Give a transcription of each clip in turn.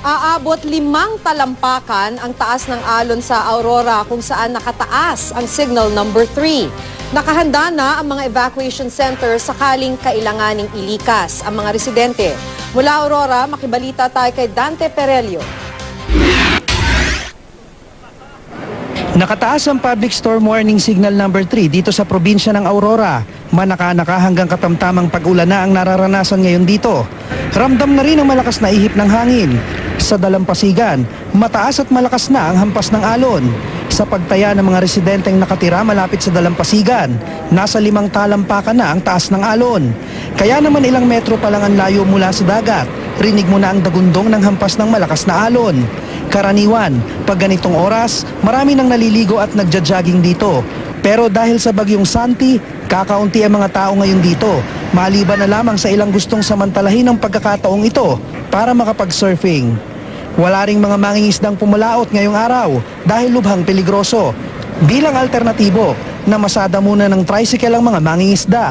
Aabot limang talampakan ang taas ng alon sa Aurora kung saan nakataas ang signal number 3. Nakahanda na ang mga evacuation center sakaling kailanganing ilikas ang mga residente. Mula Aurora, makibalita tayo kay Dante Perelio. Nakataas ang public storm warning signal number 3 dito sa probinsya ng Aurora. Manaka-naka hanggang katamtamang pag-ulan na ang nararanasan ngayon dito. Ramdam na rin ang malakas na ihip ng hangin. Sa dalampasigan, mataas at malakas na ang hampas ng alon. Sa pagtaya ng mga residenteng nakatira malapit sa dalampasigan, nasa limang talampakan na ang taas ng alon. Kaya naman ilang metro pa lang ang layo mula sa dagat. Rinig mo na ang dagundong ng hampas ng malakas na alon. Karaniwan, pag ganitong oras, marami nang naliligo at nagja-jogging dito. Pero dahil sa bagyong Santi, kakaunti ang mga tao ngayon dito. Maliban na lamang sa ilang gustong samantalahin ang pagkakataong ito para makapag-surfing. Wala ring mga mangingisdang pumalaot ngayong araw dahil lubhang peligroso. Bilang alternatibo, namasada muna ng tricycle ang mga mangingisda.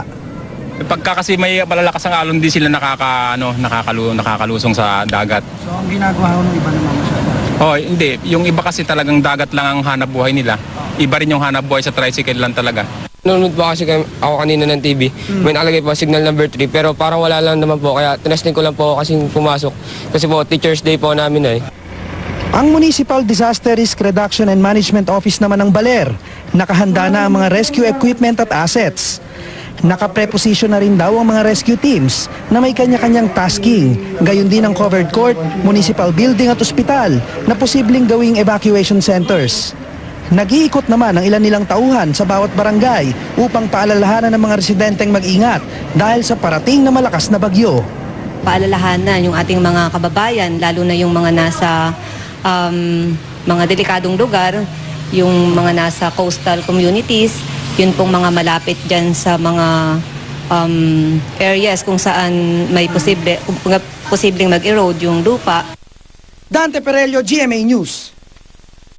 Pagka kasi may malalakas ang alon, di sila nakaka, ano, nakakalu, nakakalusong sa dagat. So ang ginagawa ng iba naman masyado. Oh, hindi. Yung iba kasi talagang dagat lang ang hanap buhay nila. Iba rin yung hanap buhay sa tricycle lang talaga. Nanonood po kasi kami- ako kanina ng TV. May nakalagay po signal number 3 pero parang wala lang naman po kaya tinesting ko lang po kasi pumasok. Kasi po Teachers Day po namin eh. Ang Municipal Disaster Risk Reduction and Management Office naman ng Baler, nakahanda na ang mga rescue equipment at assets. Nakapreposition na rin daw ang mga rescue teams na may kanya-kanyang tasking, gayon din ang covered court, municipal building at ospital na posibleng gawing evacuation centers. Nag-iikot naman ang ilan nilang tauhan sa bawat barangay upang paalalahanan ng mga residenteng mag-ingat dahil sa parating na malakas na bagyo. paalalahanan yung ating mga kababayan, lalo na yung mga nasa um, mga delikadong lugar, yung mga nasa coastal communities, yun pong mga malapit dyan sa mga um, areas kung saan may posible, posibleng mag-erode yung lupa. Dante Perello, GMA News.